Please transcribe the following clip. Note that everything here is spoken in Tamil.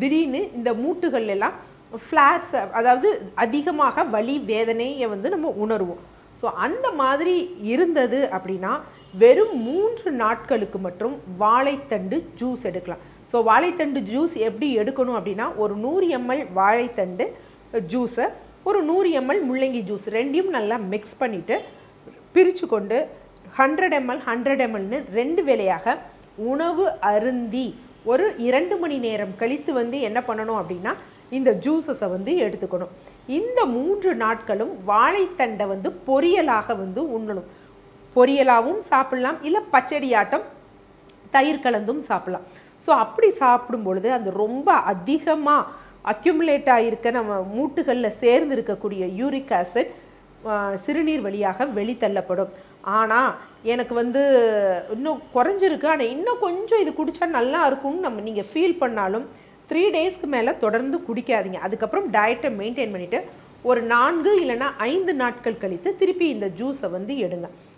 திடீர்னு இந்த மூட்டுகள் எல்லாம் ஃப்ளார்ஸ் அதாவது அதிகமாக வலி வேதனையை வந்து நம்ம உணர்வோம். ஸோ அந்த மாதிரி இருந்தது அப்படின்னா வெறும் மூன்று நாட்களுக்கு மட்டும் வாழைத்தண்டு ஜூஸ் எடுக்கலாம். ஸோ வாழைத்தண்டு ஜூஸ் எப்படி எடுக்கணும் அப்படின்னா ஒரு நூறு எம்எல் வாழைத்தண்டு ஜூஸை ஒரு நூறு எம்எல் முள்ளங்கி ஜூஸ் ரெண்டையும் நல்லா மிக்ஸ் பண்ணிவிட்டு பிரித்து கொண்டு ஹண்ட்ரட் எம்எல் ஹண்ட்ரட் எம்எல்னு ரெண்டு வேலையாக உணவு அருந்தி ஒரு இரண்டு மணி நேரம் கழித்து வந்து என்ன பண்ணணும் அப்படின்னா இந்த ஜூஸஸை வந்து எடுத்துக்கணும். இந்த மூன்று நாட்களும் வாழைத்தண்டை வந்து பொரியலாக வந்து உண்ணணும். பொரியலாகவும் சாப்பிடலாம் இல்லை பச்சடியாட்டம் தயிர் கலந்தும் சாப்பிடலாம். ஸோ அப்படி சாப்பிடும் பொழுது அந்த ரொம்ப அதிகமாக அக்யூமுலேட் ஆகியிருக்க நம்ம மூட்டுகளில் சேர்ந்து இருக்கக்கூடிய யூரிக் ஆசிட் சிறுநீர் வழியாக வெளித்தள்ளப்படும் ஆனால் எனக்கு வந்து இன்னும் குறைஞ்சிருக்கு. ஆனால் இன்னும் கொஞ்சம் இது குடித்தா நல்லா இருக்கும்னு நம்ம நீங்கள் ஃபீல் பண்ணாலும் த்ரீ டேஸ்க்கு மேலே தொடர்ந்து குடிக்காதீங்க. அதுக்கப்புறம் டயட்டை மெயின்டைன் பண்ணிவிட்டு ஒரு நான்கு இல்லைன்னா ஐந்து நாட்கள் கழித்து திருப்பி இந்த ஜூஸை வந்து எடுங்க.